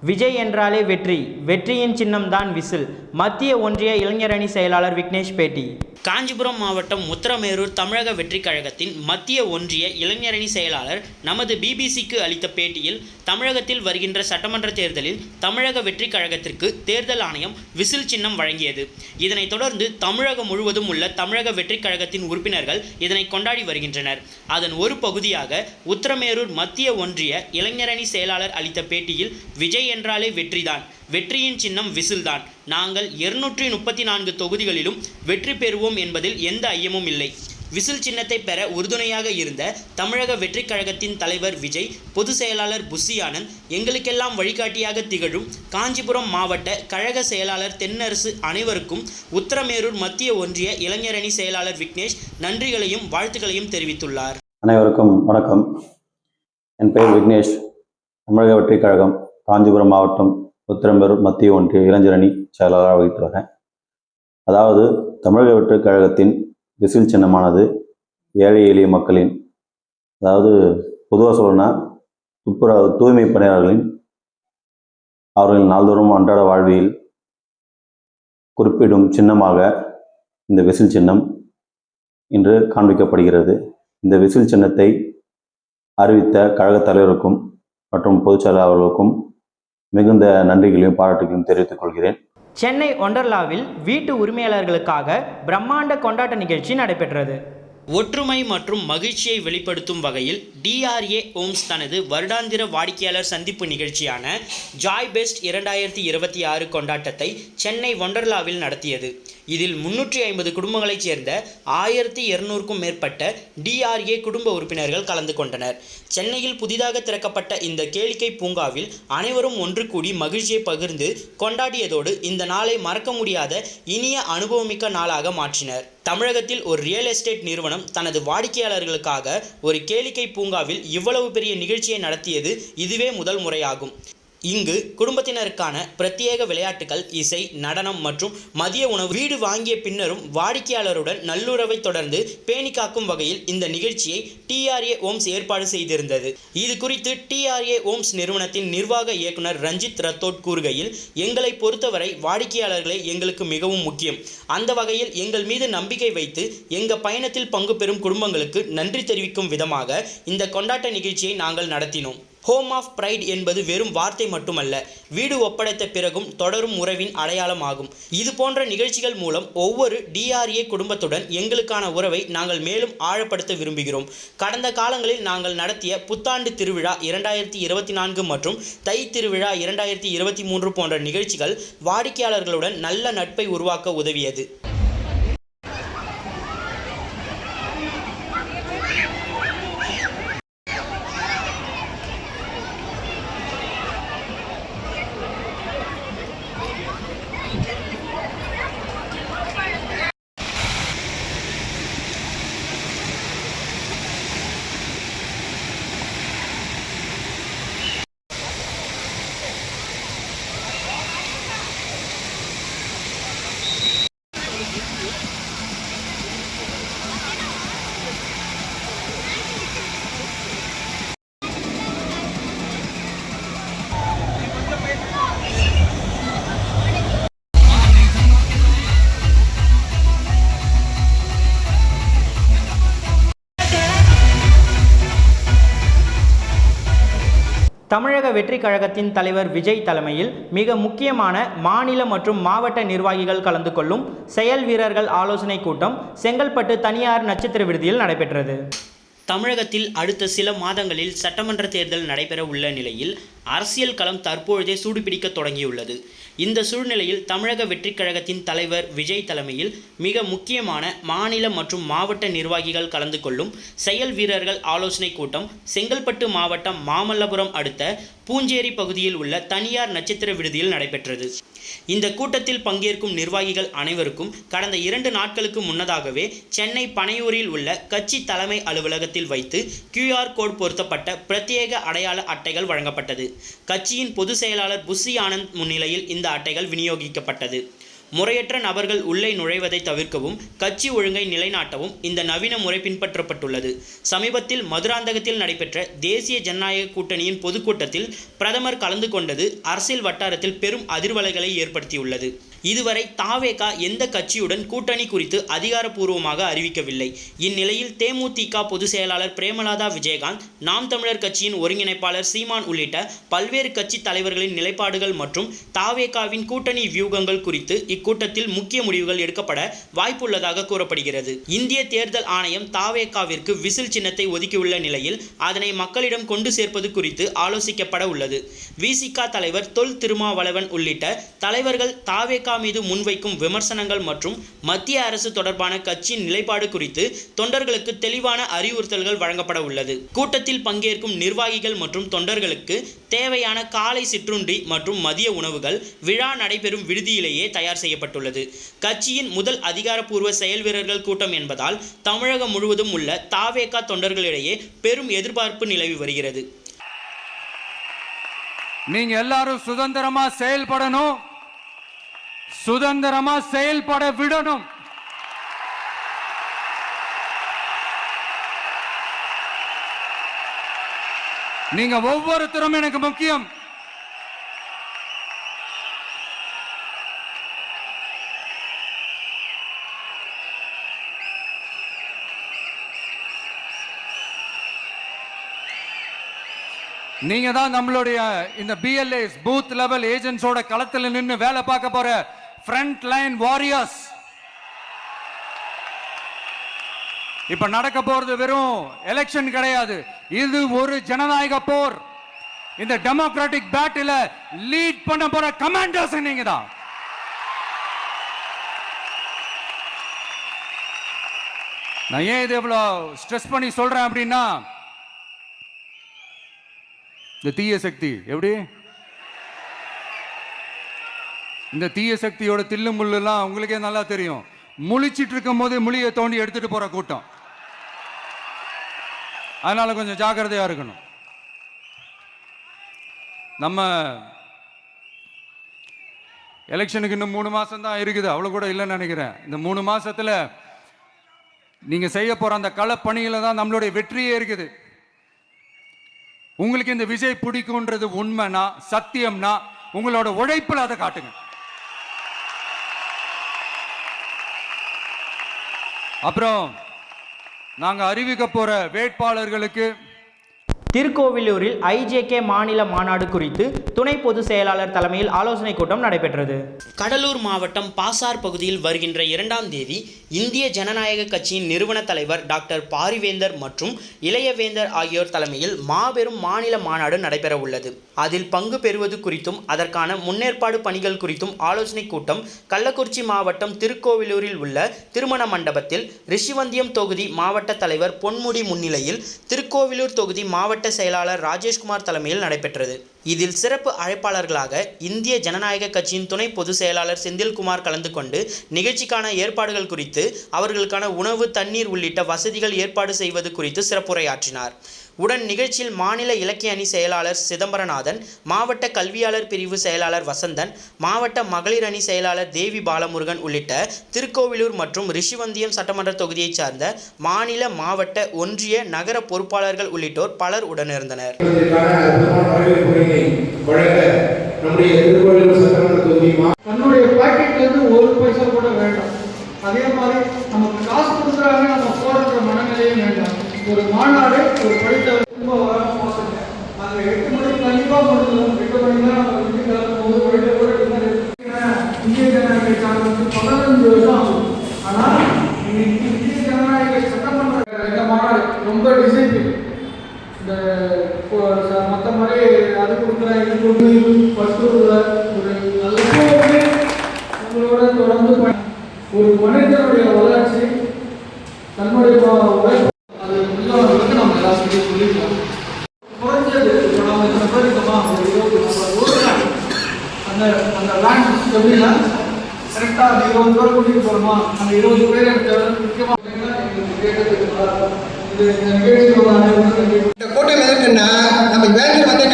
விஜய் என்றாலே வெற்றி. வெற்றியின் சின்னம்தான் விசில். மத்திய ஒன்றிய இளைஞரணி செயலாளர் விக்னேஷ் பேட்டி. காஞ்சிபுரம் மாவட்டம் உத்தரமேரூர் தமிழக வெற்றிக் கழகத்தின் மத்திய ஒன்றிய இளைஞரணி செயலாளர் நமது பிபிசிக்கு அளித்த பேட்டியில் தமிழகத்தில் வருகின்ற சட்டமன்ற தேர்தலில் தமிழக வெற்றிக் கழகத்திற்கு தேர்தல் ஆணையம் விசில் சின்னம் வழங்கியது. இதனைத் தொடர்ந்து தமிழகம் முழுவதும் உள்ள தமிழக வெற்றிக் கழகத்தின் உறுப்பினர்கள் இதனை கொண்டாடி வருகின்றனர். அதன் ஒரு பகுதியாக உத்தரமேரூர் மத்திய ஒன்றிய இளைஞரணி செயலாளர் அளித்த பேட்டியில் விஜய் என்றாலே வெற்றிதான். வெற்றியின் சின்னம் விசில்தான். நாங்கள் இருநூற்றி முப்பத்தி நான்கு தொகுதிகளிலும் வெற்றி பெறுவோம் என்பதில் எந்த ஐயமும் இல்லை. விசில் சின்னத்தை பெற உறுதுணையாக இருந்த தமிழக வெற்றிக் கழகத்தின் தலைவர் விஜய் பொதுச் செயலாளர் புஸ்ஸி ஆனந்த் எங்களுக்கெல்லாம் வழிகாட்டியாக திகழும் காஞ்சிபுரம் மாவட்ட கழக செயலாளர் தென்னரசு அனைவருக்கும் உத்தரமேரூர் மத்திய ஒன்றிய இளைஞரணி செயலாளர் விக்னேஷ் நன்றிகளையும் வாழ்த்துக்களையும் தெரிவித்துள்ளார். அனைவருக்கும் வணக்கம். என் பெயர் விக்னேஷ். தமிழக வெற்றிக் கழகம் காஞ்சிபுரம் மாவட்டம் உத்திரமேரூர் மத்திய ஒன்றிய இளைஞரணி. செயலாளராக வகித்து வரேன் அதாவது தமிழக வெற்றி கழகத்தின் விசில் சின்னமானது ஏழை எளிய மக்களின் அதாவது பொதுவாக சொல்லணும்னா துப்புரவு தூய்மை பணியாளர்களின் அவர்களின் நாள்தோறும் அன்றாட வாழ்வியல் குறிப்பிடும் சின்னமாக இந்த விசில் சின்னம் இன்று காண்பிக்கப்படுகிறது. இந்த விசில் சின்னத்தை அறிவித்த கழகத் தலைவருக்கும் மற்றும் பொதுச் செயலாளர்களுக்கும் மிகுந்த நன்றிகளையும் பாராட்டுகளையும் தெரிவித்துக் கொள்கிறேன். சென்னை ஒண்டர்லாவில் வீட்டு உரிமையாளர்களுக்காக பிரம்மாண்ட கொண்டாட்ட நிகழ்ச்சி நடைபெற்றது. ஒற்றுமை மற்றும் மகிழ்ச்சியை வெளிப்படுத்தும் வகையில் டிஆர்ஏ ஓம்ஸ் தனது வருடாந்திர வாடிக்கையாளர் சந்திப்பு நிகழ்ச்சியான ஜாய் பெஸ்ட் இரண்டாயிரத்தி இருபத்தி ஆறு கொண்டாட்டத்தை சென்னை ஒண்டர்லாவில் நடத்தியது. இதில் முன்னூற்றி ஐம்பது குடும்பங்களைச் சேர்ந்த ஆயிரத்தி இருநூறுக்கும் மேற்பட்ட டிஆர்ஏ குடும்ப உறுப்பினர்கள் கலந்து கொண்டனர். சென்னையில் புதிதாக திறக்கப்பட்ட இந்த கேளிக்கை பூங்காவில் அனைவரும் ஒன்று கூடி மகிழ்ச்சியை பகிர்ந்து கொண்டாடியதோடு இந்த நாளை மறக்க முடியாத இனிய அனுபவமிக்க நாளாக மாற்றினர். தமிழகத்தில் ஒரு ரியல் எஸ்டேட் நிறுவனம் தனது வாடிக்கையாளர்களுக்காக ஒரு கேளிக்கை பூங்காவில் இவ்வளவு பெரிய நிகழ்ச்சியை நடத்தியது இதுவே முதல் முறையாகும். இங்கு குடும்பத்தினருக்கான பிரத்யேக விளையாட்டுகள் இசை நடனம் மற்றும் மதிய உணவு வீடு வாங்கிய பின்னரும் வாடிக்கையாளருடன் நல்லுறவை தொடர்ந்து பேணி காக்கும் வகையில் இந்த நிகழ்ச்சியை டிஆர்ஏ ஓம்ஸ் ஏற்பாடு செய்திருந்தது. இது குறித்து டிஆர்ஏ ஓம்ஸ் நிறுவனத்தின் நிர்வாக இயக்குனர் ரஞ்சித் ரத்தோட் கூறுகையில் எங்களை பொறுத்தவரை வாடிக்கையாளர்களே எங்களுக்கு மிகவும் முக்கியம். அந்த வகையில் எங்கள் மீது நம்பிக்கை வைத்து எங்க பயணத்தில் பங்கு பெறும் குடும்பங்களுக்கு நன்றி தெரிவிக்கும் விதமாக இந்த கொண்டாட்ட நிகழ்ச்சியை நாங்கள் நடத்தினோம். ஹோம் ஆஃப் பிரைட் என்பது வெறும் வார்த்தை மட்டுமல்ல வீடு ஒப்படைத்த பிறகும் தொடரும் உறவின் அடையாளம் ஆகும் இது போன்ற நிகழ்ச்சிகள் மூலம் ஒவ்வொரு டிஆர்ஏ குடும்பத்துடன் எங்களுக்கான உறவை நாங்கள் மேலும் ஆழப்படுத்த விரும்புகிறோம். கடந்த காலங்களில் நாங்கள் நடத்திய புத்தாண்டு திருவிழா இரண்டாயிரத்தி இருபத்தி நான்கு மற்றும் தை திருவிழா இரண்டாயிரத்தி இருபத்தி மூன்று போன்ற நிகழ்ச்சிகள் வாடிக்கையாளர்களுடன் நல்ல நட்பை உருவாக்க உதவியது. தமிழக வெற்றி கழகத்தின் தலைவர் விஜய் தலைமையில் மிக முக்கியமான மாநில மற்றும் மாவட்ட நிர்வாகிகள் கலந்து கொள்ளும் செயல் வீரர்கள் ஆலோசனை கூட்டம் செங்கல்பட்டு தனியார் நட்சத்திர விடுதியில் நடைபெற்றது. தமிழகத்தில் அடுத்த சில மாதங்களில் சட்டமன்ற தேர்தல் நடைபெற உள்ள நிலையில் அரசியல் களம் தற்பொழுதே சூடுபிடிக்க தொடங்கியுள்ளது. இந்த சூழ்நிலையில் தமிழக வெற்றிக் கழகத்தின் தலைவர் விஜய் தலைமையில் மிக முக்கியமான மாநில மற்றும் மாவட்ட நிர்வாகிகள் கலந்து கொள்ளும் செயல் வீரர்கள் ஆலோசனை கூட்டம் செங்கல்பட்டு மாவட்டம் மாமல்லபுரம் அடுத்த பூஞ்சேரி பகுதியில் உள்ள தனியார் நட்சத்திர விடுதியில் நடைபெற்றது. இந்த கூட்டத்தில் பங்கேற்கும் நிர்வாகிகள் அனைவருக்கும் கடந்த இரண்டு நாட்களுக்கு முன்னதாகவே சென்னை பனையூரில் உள்ள கட்சி தலைமை அலுவலகத்தில் வைத்து கியூஆர் கோட் பொருத்தப்பட்ட பிரத்யேக அடையாள அட்டைகள் வழங்கப்பட்டது. கட்சியின் பொதுச் செயலாளர் புஷி ஆனந்த் முன்னிலையில் இந்த அட்டைகள் விநியோகிக்கப்பட்டது. முறையற்ற நபர்கள் உள்ளே நுழைவதை தவிர்க்கவும் கட்சி ஒழுங்கை நிலைநாட்டவும் இந்த நவீன முறை பின்பற்றப்பட்டுள்ளது. சமீபத்தில் மதுராந்தகத்தில் நடைபெற்ற தேசிய ஜனநாயக கூட்டணியின் பொதுக்கூட்டத்தில் பிரதமர் கலந்து கொண்டது அரசியல் வட்டாரத்தில் பெரும் அதிர்வலைகளை ஏற்படுத்தியுள்ளது. இதுவரை தாவேகா எந்த கட்சியுடன் கூட்டணி குறித்து அதிகாரப்பூர்வமாக அறிவிக்கவில்லை. இந்நிலையில் தேமுதிக பொதுச் செயலாளர் பிரேமலாதா விஜயகாந்த் நாம் தமிழர் கட்சியின் ஒருங்கிணைப்பாளர் சீமான் உள்ளிட்ட பல்வேறு கட்சி தலைவர்களின் நிலைப்பாடுகள் மற்றும் தாவேகாவின் கூட்டணி வியூகங்கள் குறித்து இக்கூட்டத்தில் முக்கிய முடிவுகள் எடுக்கப்பட வாய்ப்புள்ளதாக கூறப்படுகிறது. இந்திய தேர்தல் ஆணையம் தாவேகாவிற்கு விசில் சின்னத்தை ஒதுக்கியுள்ள நிலையில் அதனை மக்களிடம் கொண்டு சேர்ப்பது குறித்து ஆலோசிக்கப்பட உள்ளது. விசிகா தலைவர் தொல் திருமாவளவன் உள்ளிட்ட தலைவர்கள் தாவேகா மீது முன்வைக்கும் விமர்சனங்கள் மற்றும் மத்திய அரசு தொடர்பான கட்சியின் நிலைப்பாடு குறித்து தொண்டர்களுக்கு தெளிவான அறிவுறுத்தல்கள் வழங்கப்பட உள்ளது. கூட்டத்தில் பங்கேற்கும் நிர்வாகிகள் மற்றும் தொண்டர்களுக்கு தேவையான காலை சிற்றுண்டி மற்றும் மதிய உணவுகள் விழா நடைபெறும் விடுதியிலேயே தயார் செய்யப்பட்டுள்ளது. கட்சியின் முதல் அதிகாரப்பூர்வ செயல் வீரர்கள் கூட்டம் என்பதால் தமிழகம் முழுவதும் உள்ள தாவேகா தொண்டர்களிடையே பெரும் எதிர்பார்ப்பு நிலவி வருகிறது. நீங்க எல்லாரும் சுதந்திரமா செயல்படணும். சுதந்திரமா செயல்பட விடணும். நீங்க ஒவ்வொருத்தரும் எனக்கு முக்கியம். நீங்க தான் நம்மளுடைய இந்த பிஎல்ஏஸ் பூத் லெவல் ஏஜென்ட்ஸோட களத்தில் நின்று வேலை பார்க்க போற ஃப்ரண்ட் லைன் வாரியர்ஸ் இப்ப நடக்க போறது வெறும் எலெக்ஷன் கிடையாது. இது ஒரு ஜனநாயக போர். இந்த டெமோக்ராட்டிக் பேட்டில லீட் பண்ண போற கமாண்டர்ஸ் நீங்க தான் நான் ஏன் இது எவ்வளோ ஸ்ட்ரெஸ் பண்ணி சொல்றேன் அப்படின்னா இந்த தீய சக்தி எப்படி? இந்த தீய சக்தியோட தில்லு முள்ளுலாம் உங்களுக்கே நல்லா தெரியும். முழிச்சிட்டு இருக்கும் போது முழியை தோண்டி எடுத்துட்டு போற கூட்டம். அதனால கொஞ்சம் ஜாக்கிரதையா இருக்கணும். நம்ம எலெக்ஷனுக்கு இன்னும் மூணு மாசம் தான் இருக்குது. அவ்வளவு கூட இல்லைன்னு நினைக்கிறேன். இந்த மூணு மாசத்துல நீங்க செய்ய போற அந்த களப்பணியில தான் நம்மளுடைய வெற்றியே இருக்குது. உங்களுக்கு இந்த விஜய் பிடிக்கும்ன்றது உண்மைனா சத்தியம்னா உங்களோட உழைப்புல அதை காட்டுங்க. அப்புறம் நாங்கள் அறிவிக்க போகிற வேட்பாளர்களுக்கு திருக்கோவிலூரில் ஐஜேகே மாநில மாநாடு குறித்து துணை பொதுச் செயலாளர் தலைமையில் ஆலோசனை கூட்டம் நடைபெற்றது. கடலூர் மாவட்டம் பாசார் பகுதியில் வருகின்ற இரண்டாம் தேதி இந்திய ஜனநாயக கட்சியின் நிறுவன தலைவர் டாக்டர் பாரிவேந்தர் மற்றும் இளையவேந்தர் ஆகியோர் தலைமையில் மாபெரும் மாநில மாநாடு நடைபெற உள்ளது. அதில் பங்கு பெறுவது குறித்தும் அதற்கான முன்னேற்பாடு பணிகள் குறித்தும் ஆலோசனை கூட்டம் கள்ளக்குறிச்சி மாவட்டம் திருக்கோவிலூரில் உள்ள திருமண மண்டபத்தில் ரிஷிவந்தியம் தொகுதி மாவட்ட தலைவர் பொன்முடி முன்னிலையில் திருக்கோவிலூர் தொகுதி மாவட்ட செயலாளர் ராஜேஷ்குமார் தலைமையில் நடைபெற்றது. இதில் சிறப்பு அழைப்பாளர்களாக இந்திய ஜனநாயக கட்சியின் துணை பொதுச் செயலாளர் செந்தில்குமார் கலந்து கொண்டு நிகழ்ச்சிக்கான ஏற்பாடுகள் குறித்து அவர்களுக்கான உணவு தண்ணீர் உள்ளிட்ட வசதிகள் ஏற்பாடு செய்வது குறித்து சிறப்புரையாற்றினார். உடன் நிகழ்ச்சியில் மாநில இலக்கிய அணி செயலாளர் சிதம்பரநாதன் மாவட்ட கல்வியாளர் பிரிவு செயலாளர் வசந்தன் மாவட்ட மகளிர் அணி செயலாளர் தேவி பாலமுருகன் உள்ளிட்ட திருக்கோவிலூர் மற்றும் ரிஷிவந்தியம் சட்டமன்ற தொகுதியைச் சார்ந்த மாநில மாவட்ட ஒன்றிய நகர பொறுப்பாளர்கள் உள்ளிட்டோர் பலர் உடனிருந்தனர். நம்முடைய திருக்கோவிலூர் சட்டமன்ற தொகுதி ஒரு பைசா கூட வேண்டாம். அதே மாதிரி நமக்கு காசு கொடுக்குறாங்க நம்ம போடுற மனநிலையும் வேண்டாம். ஒரு மாநாடு ஒரு படித்தவர் திரும்ப வராம போகுது அந்த எட்டு மணிக்கு கண்டிப்பா முடிஞ்சிடும். எட்டு மணி தான் நம்ம வீட்டுக்கு கிளம்பும்போது போயிட்டு கூட இந்திய ஜனநாயக சார்ந்து பதினஞ்சு வருஷம் ஆகும். இன்னைக்கு இந்திய ஜனநாயக சட்டமன்ற இந்த மாநாடு ரொம்ப டிசிப்ளின் இந்த மற்ற மாதிரி அது கொடுக்குறேன் இது கொடுத்து பற்றுள்ள ஒரு நல்ல உங்களோட தொடர்ந்து பணி- ஒரு மனிதனுடைய வளர்ச்சி தன்னுடைய வ- உழைப்பு அது உள்ளவர்களுக்கு நம்ம எல்லாத்தையும் சொல்லிக்கலாம் குறைஞ்சது இப்போ நம்ம இத்தனை பேர் இருக்கோமா ஒரு இருபது முப்பது ஊர்ல அந்த அந்த லேண்ட் எப்படின்னா கரெக்டாக அந்த இருபது பேர் கூட்டிட்டு போகிறோமா அந்த இருபது பேர் எனக்கு முக்கியமாக எங்களுக்கு கேட்டதுக்கு இது இந்த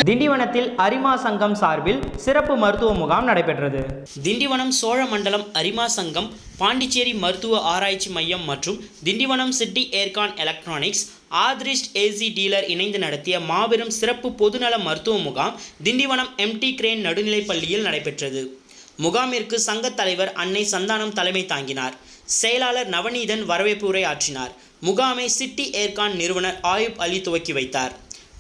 திண்டிவனத்தில் அரிமா சங்கம் சார்பில் சிறப்பு மருத்துவ முகாம் நடைபெற்றது. திண்டிவனம் சோழமண்டலம் அரிமா சங்கம் பாண்டிச்சேரி மருத்துவ ஆராய்ச்சி மையம் மற்றும் Tindivanam city aircon electronics authorised AC dealer இணைந்து நடத்திய மாபெரும் சிறப்பு பொதுநல மருத்துவ முகாம் திண்டிவனம் எம்டி கிரேன் நடுநிலைப் பள்ளியில் நடைபெற்றது. முகாமிற்கு சங்கத் தலைவர் அன்னை சந்தானம் தலைமை தாங்கினார். செயலாளர் நவநீதன் வரவேற்பு உரை ஆற்றினார். முகாமை சிட்டி ஏர்கான் நிறுவனர் ஆயுப் அலி துவக்கி வைத்தார்.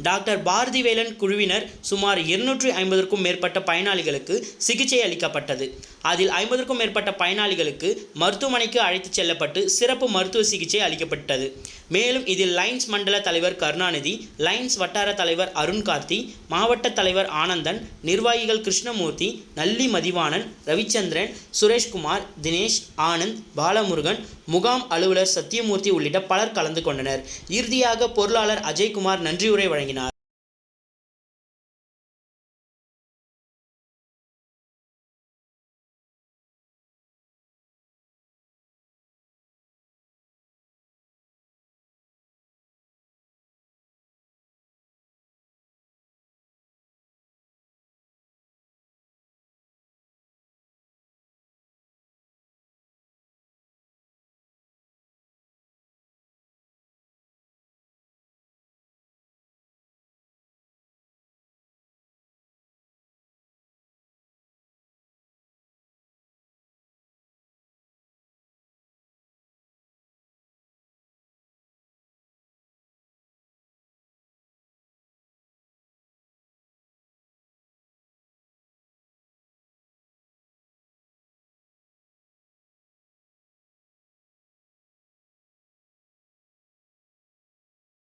டாக்டர் பாரதிவேலன் குழுவினர் சுமார் இருநூற்றி ஐம்பதற்கும் மேற்பட்ட பயனாளிகளுக்கு சிகிச்சை அளிக்கப்பட்டது. அதில் ஐம்பதற்கும் மேற்பட்ட பயனாளிகளுக்கு மருத்துவமனைக்கு அழைத்துச் செல்லப்பட்டு சிறப்பு மருத்துவ சிகிச்சை அளிக்கப்பட்டது. மேலும் இதில் லைன்ஸ் மண்டல தலைவர் கருணாநிதி லைன்ஸ் வட்டார தலைவர் அருண் கார்த்தி மாவட்ட தலைவர் ஆனந்தன் நிர்வாகிகள் கிருஷ்ணமூர்த்தி நல்லி மதிவாணன் ரவிச்சந்திரன் சுரேஷ்குமார் தினேஷ் ஆனந்த் பாலமுருகன் முகாம் அலுவலர் சத்தியமூர்த்தி உள்ளிட்ட பலர் கலந்து கொண்டனர். இறுதியாக பொருளாளர் அஜய்குமார் நன்றியுரை வழங்கினார்.